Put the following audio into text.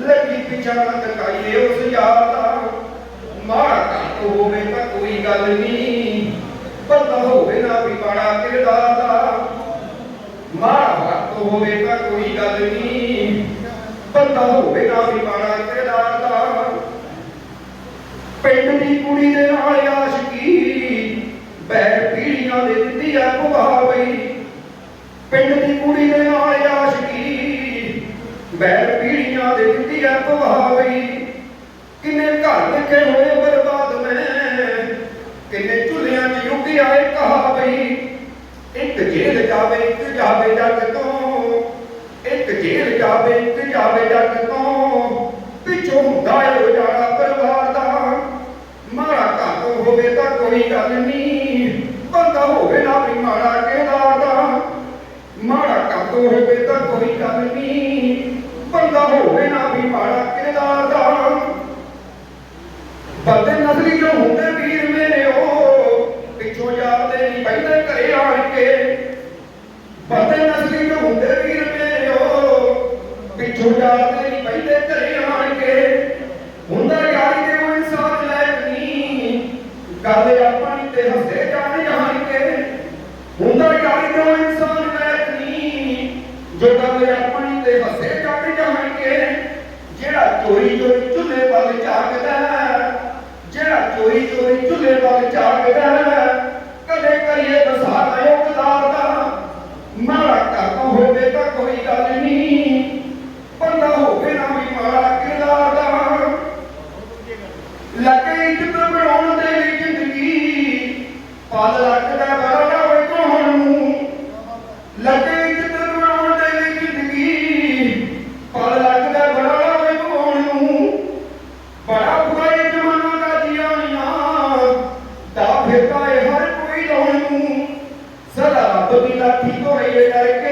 ਲੱਗੀ ਪਿਛਾ ਤਕਾਈਏ ਉਸ ਯਾਰ ਦਾ ਮਾੜਾ ਘੱਟ ਹੋਵੇ ਤਾਂ ਕੋਈ ਗੱਲ ਨਹੀਂ। ਬੰਦਾ ਹੋਵੇ ਨਾ ਵੀ ਮਾੜਾ ਕਿਰਦਾਰ ਦਾ। ਮਾੜਾ ਵਕਤ ਹੋਵੇ ਤਾਂ ਕੋਈ ਗੱਲ ਨਹੀਂ। ਬੰਦਾ ਹੋਵੇ ਨਾ ਵੀ ਮਾੜਾ ਕਿਰਦਾਰ ਦਾ। ਪਿੰਡ ਦੀ ਕੁੜੀ ਦੇ ਨਾਲ ਆਸ਼ਕੀ ਬੈਰ ਪੀੜੀਆਂ ਦੇ ਦਿੱਤੀ ਆ ਪੁਗਾਵਈ ਪਿੰਡ ਦੀ ਕੁੜੀ ਦੇ ਨਾਲ ਆਸ਼ਕੀ ਬੈਰ ਪੀੜੀਆਂ ਦੇ ਦਿੱਤੀ ਆ ਪੁਗਾਵਈ ਕਿੰਨੇ ਘਰ ਲਿਖੇ ਹੋਏ ਬਰਬਾਦ ਮੈਂ, ਕਿੰਨੇ ਚੁੱਲਿਆਂ 'ਚ ਰੁਕ ਆਏ ਕਹਾਵਈ। ਇੱਕ ਜੇਲ੍ਹ ਜਾਵੇ, ਇੱਕ ਜਾਵੇ ਜੱਗ ਤੋਂ, ਇੱਕ ਜੇਲ੍ਹ ਜਾਵੇ, ਇੱਕ ਜਾਵੇ ਜੱਗ ਤੋਂ। ਪਿੱਛੋਂ ਹੁੰਦਾ ਏ ਉਜਾੜਾ ਪਰਿਵਾਰ ਦਾ, ਮਾੜਾ ਘਰ ਹੋਵੇ ਤਾਂ ਕੋਈ ਗੱਲ ਨਹੀਂ, ਬੰਦਾ ਹੋਵੇ ਨਾ ਵੀ ਮਾੜਾ ਕਿਹਦਾ ਦਾ। ਮਾੜਾ ਘਰ ਹੋਵੇ ਬੰਦਾ ਵੀ ਮਾੜਾ ਕਿਹਦਾ ਦਾ। ਬੰਦੇ ਨਸਲੀ ਜੋ ਹੁੰਦੇ ਵੀਰ ਮੇਰੇ ਉਹ ਪਿੱਛੋਂ ਯਾਦੇ ਨਹੀਂ ਬੈਠੇ ਘਰੇ ਆਣ ਕੇ। ਬੰਦੇ ਨਸਲੀ ਜੋ ਹੁੰਦੇ ਵੀਰ ਮੇਰੇ ਉਹ ਪਿੱਛੋਂ ਯਾਦੇ ਨਹੀਂ ਬੈਠੇ ਘਰੇ ਆਣ ਕੇ। ਹੁੰਦਾ ਯਾਰੀ ਦੇ ਉਹ ਇਨਸਾਨ ਲੈਕ ਨਹੀਂ। ਗੱਲ ਆਪਣੀ ਤੇ ਹੱਸੇ ਜਾਣ ਜਾਣ ਕੇ ਹੁੰਦਾ ਯਾਰੀ ਦੇ ਉਹ ਇਨਸਾਨ ਲੈਕ ਨਹੀਂ ਜੋ ਗੱਲ ਆਪਣੀ ਤੇ ਹੱਸੇ ਜਾਣ ਜਾਣ ਕੇ ਜਿਹੜਾ ਚੋਰੀ ਚੋਰੀ ਚੁੱਲ੍ਹੇ ਵੱਲ ਝਾਕਦਾ ਹੈ, ਜਿਹੜਾ ਚੋਰੀ ਚੋਰੀ ਚੁੱਲ੍ਹੇ ਵੱਲ ਝਾਕਦਾ ਕਦੇ ਕਰੀਏ ਬਸਾਰਾ ਯੋਗਦਾਰ ਦਾ। ਮਾੜਾ ਕਰਤਾ ਹੋਵੇ ਤਾਂ ਕੋਈ ਗੱਲ ਨਹੀਂ ਬੰਦਾ ਹੋਵੇ ਨਾ ਵੀ ਮਾੜਾ ਕਿਰਦਾਰ ਦਾ। ਲੱਗੇ ਇੱਜ਼ਤ ਬਣਾਉਣ ਦੇ ਲਈ ਜ਼ਿੰਦਗੀ। ਪਲ ਰੱਖਦਾ ਰੱਬ ਦੀ